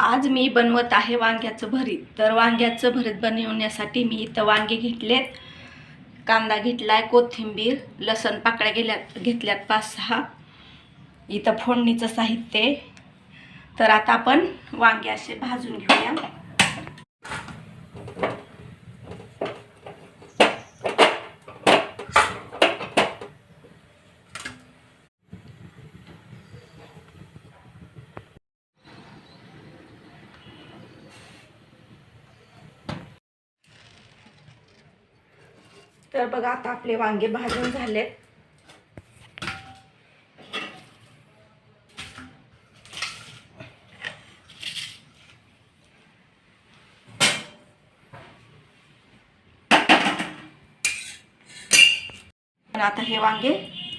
आज मी बनवत आहे वांग्याचं भरीत. तर वांग्याचं भरीत बनवण्यासाठी मी इथं वांगे घेतलेत. कांदा घेतला आहे कोथिंबीर लसण पाकळ्या गेल्यात घेतल्यात पाच सहा. इथं फोडणीचं साहित्य आहे. तर आता आपण वांगे असे भाजून घेऊया. तर बघा आता आपले वांगे भाजून झालेत. आता हे वांगे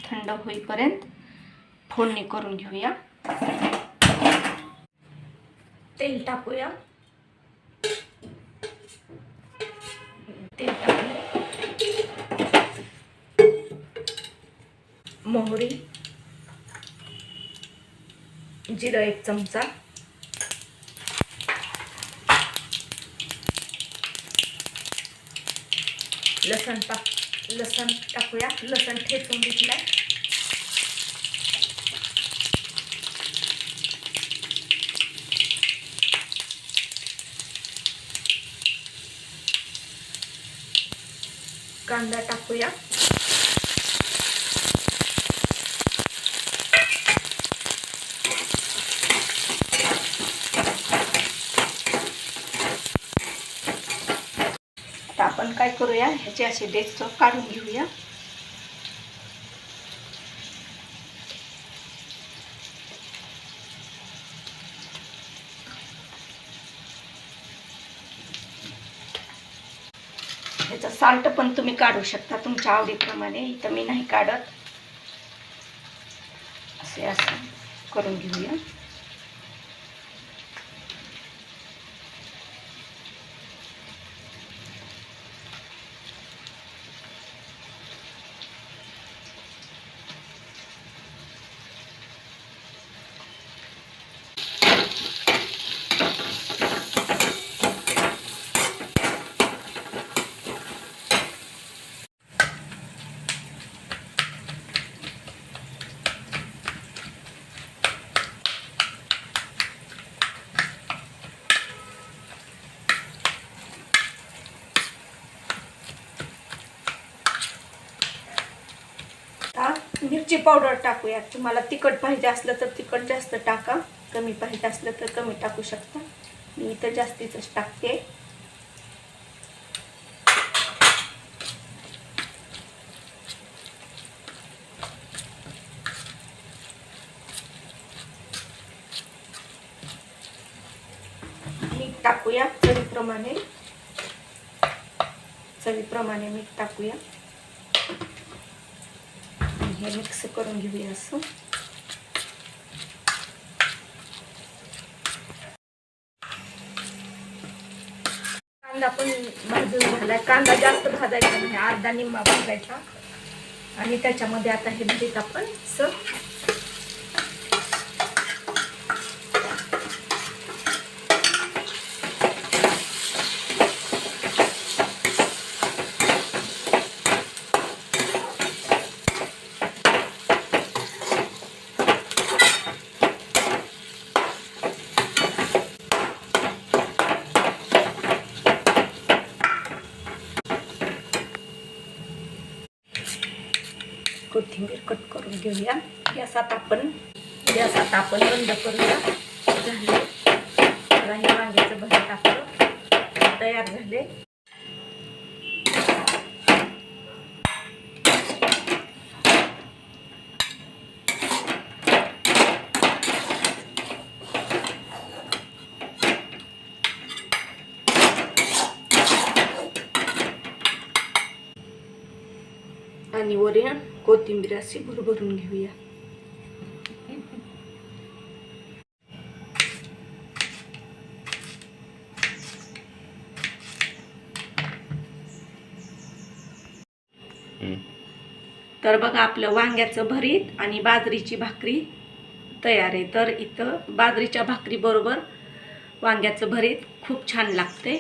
थंड होईपर्यंत फोडणी करून घेऊया. तेल टाकूया. मोहरी जिरं एक चमचा लसण टाक लसण टाकूया. लसण ठेचून घेतलाय. कांदा टाकूया आता आपण काय करूया ह्याचे असे डेस्कटॉप काढून घेऊया. ह्याचं साल्ट पण तुम्ही काढू शकता तुमच्या आवडीप्रमाणे. इथं मी नाही काढत. असे असं करून घेऊया आता मिरची पावडर टाकूया. तुम्हाला तिखट पाहिजे असलं तर तिखट जास्त टाका. कमी पाहिजे असलं तर कमी टाकू शकता. मी इथं जास्तीच टाकते. मीठ टाकूया चवीप्रमाणे. चवीप्रमाणे मीठ टाकूया. हे मिक्स करून घेऊया असं कांदा पण भाजून झालाय. कांदा जास्त भाजायचा नाही अर्धा निम्मा भाजायचा. आणि त्याच्यामध्ये आता हे भरीत आपण असं कोथिंबीर कट करून घेऊया गॅस आता आपण गॅस आता आपण बंद करूया झाले आता हे वांग्याचं भरीत आपलं तयार झाले आणि वरून कोथिंबीर अशी भरभरून घेऊया. तर बघा आपलं वांग्याचं भरीत आणि बाजरीची भाकरी तयार आहे. तर इथं बाजरीच्या भाकरीबरोबर वांग्याचं भरीत खूप छान लागते.